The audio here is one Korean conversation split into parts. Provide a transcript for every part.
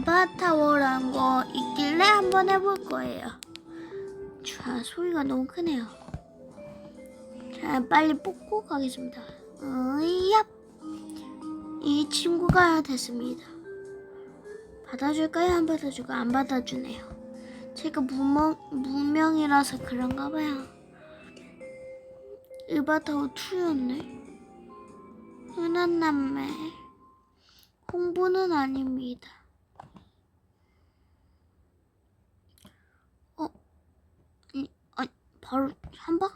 으바타워라는 거 있길래 한번 해볼 거예요. 자, 소리가 너무 크네요. 자, 빨리 뽑고 가겠습니다. 으야! 이 친구가 됐습니다. 받아줄까요? 안 받아줄까? 안 받아주네요. 제가 무명, 무명이라서 그런가 봐요. 으바타워 2였네. 흔한 남매. 홍보는 아닙니다. 어? 아니, 아니 바로 한 방?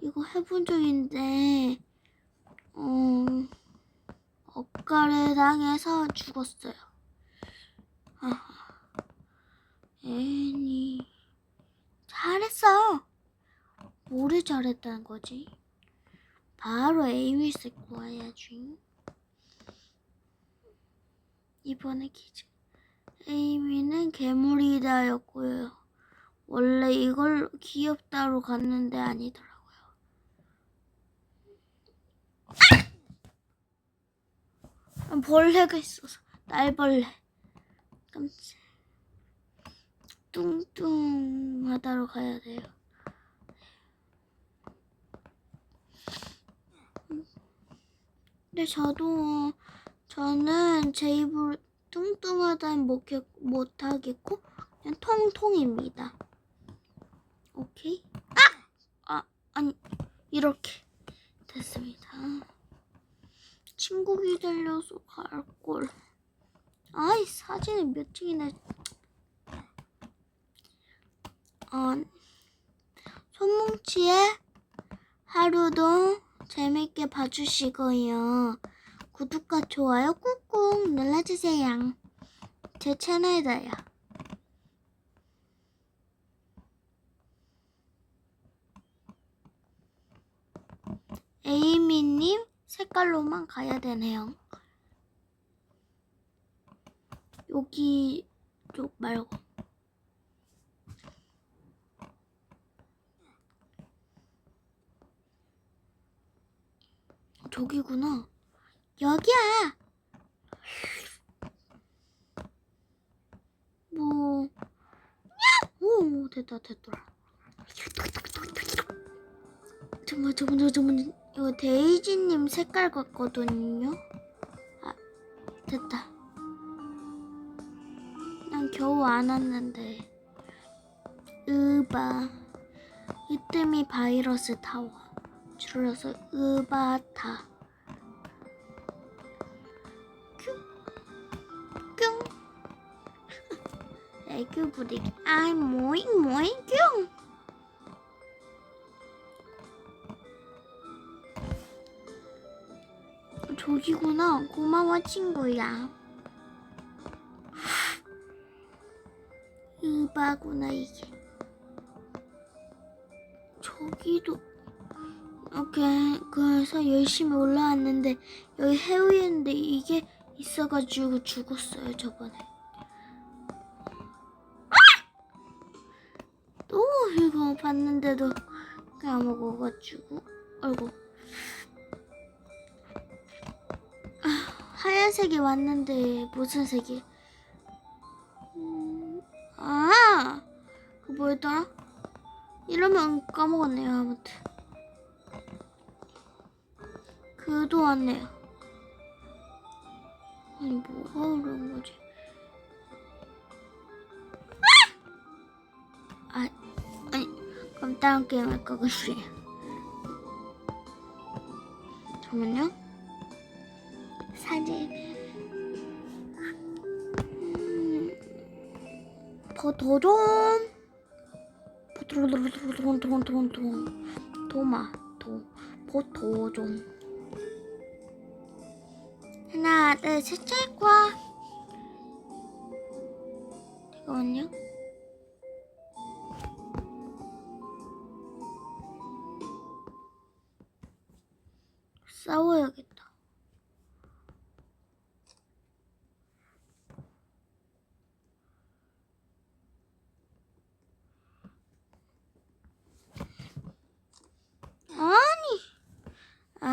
이거 해본 적인데, 어, 억가를 당해서 죽었어요. 아하. 애니. 잘했어! 뭐를 잘했다는 거지? 바로 에이미스 구해야지. 이번에 퀴즈. 에이미는 괴물이다였고요. 원래 이걸 귀엽다로 갔는데 아니더라고요. 아! 벌레가 있어서 날벌레. 깜짝. 뚱뚱하다로 가야 돼요. 근데 저도 저는 제 입으로 뚱뚱하다는 못하- 못하겠고 그냥 통통입니다. 오케이? 아! 아 아니 이렇게 됐습니다. 친구 기다려서 갈걸. 아이 사진을 몇 장이나 어, 손뭉치의 하루도 재밌게 봐주시고요. 구독과 좋아요 꾹꾹 눌러주세요. 제 채널에다요. 에이미님 색깔로만 가야 되네요. 여기 쪽 말고. 저기구나. 여기야. 뭐. 오, 됐다, 됐더라. 잠깐만, 잠깐만, 잠깐만. 이거 데이지님 색깔 같거든요. 아, 됐다. 난 겨우 안 왔는데. 으바. 이뜸이 바이러스 타워. 줄여서 으바타. 뿅. 애교 부리기. 아이 모잉 모잉 뿅. 저기구나. 고마워 친구야. 으바구나 이게. 저기도 이렇게 그래서 열심히 올라왔는데 여기 해우였는데 이게 있어가지고 죽었어요 저번에. 또 이거 봤는데도 까먹어가지고 아이고 하얀색이 왔는데 무슨 색이? 음, 아, 그 뭐였더라? 이러면 까먹었네요 아무튼. 그도 왔네요. 아니 뭐가 그런 거지? 아, 아니 그럼 다른 게임 할 거겠어요. 잠깐만요. 사진. 음, 버터존. 버터존 토마토 버터존. 하나, 둘, 셋, 찰과. 잠깐만요. 싸워야겠다.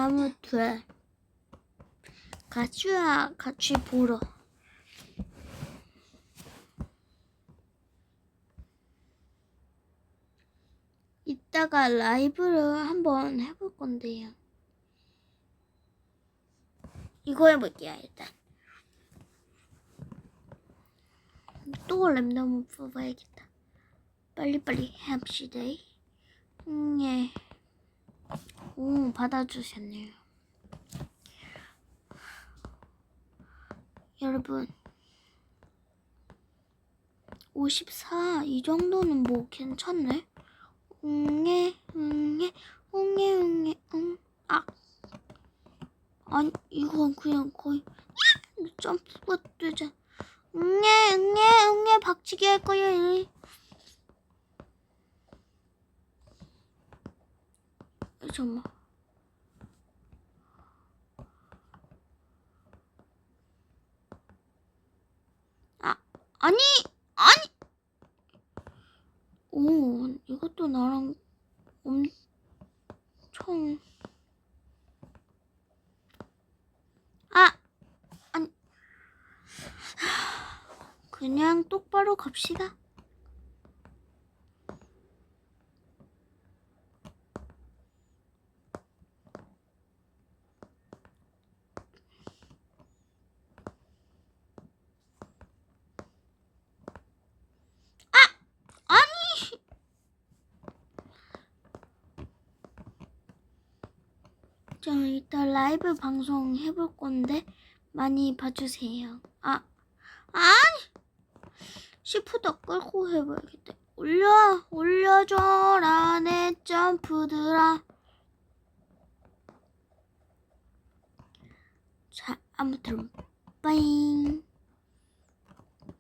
아무튼 가츠야 같이 보러 이따가 라이브를 한번 해볼 건데요. 이거 해볼게요 일단. 또 랜덤을 뽑아야겠다. 빨리빨리 합시다. 응, 예. 오, 받아주셨네요. 여러분. 54, 이 정도는 뭐 괜찮네. 응애, 응애, 응애, 응애, 응, 아. 아니, 이건 그냥 거의 점프가 되잖아. 응애, 응애, 응애, 박치기 할 거야. 이. 잠깐만. 아, 아니, 아니. 오, 이것도 나랑 엄청. 아, 아니. 그냥 똑바로 갑시다. 아니. 자, 이따 라이브 방송 해볼 건데 많이 봐주세요. 아, 아니. 시프트 끌고 해봐야겠다. 올려, 올려줘라 내 점프들아. 자, 아무튼 빠잉.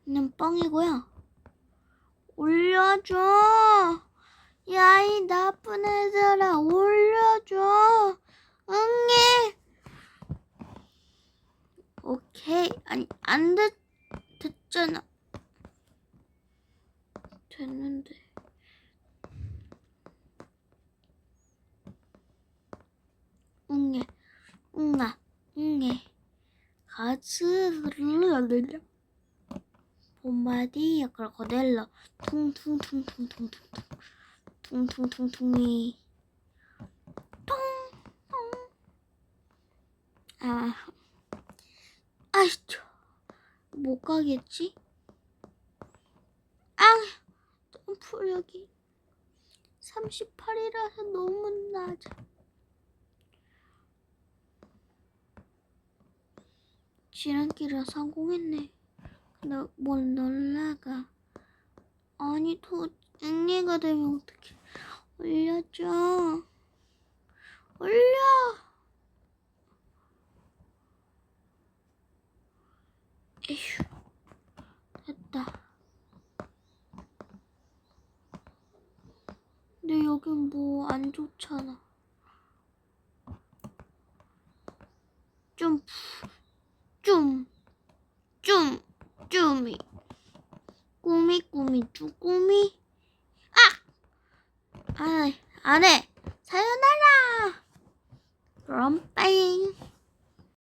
는 뻥이고요. 올려줘. 야, 이 나쁜 애들아, 올려줘. 응애. 오케이. 아니, 안 됐, 됐잖아. 됐는데. 응애, 응아, 응애. 가즈를 봄바디 크로코딜러 퉁퉁퉁퉁퉁퉁 퉁 퉁퉁퉁이 통통 아 아이초 못 가겠지? 아 점프력이 38이라서 너무 낮아 지름길을 성공했네 너, 뭘 놀라가. 아니, 도, 응애가 되면 어떡해. 올려줘. 올려. 에휴. 됐다. 근데 여긴 뭐 안 좋잖아. 좀, 좀, 좀.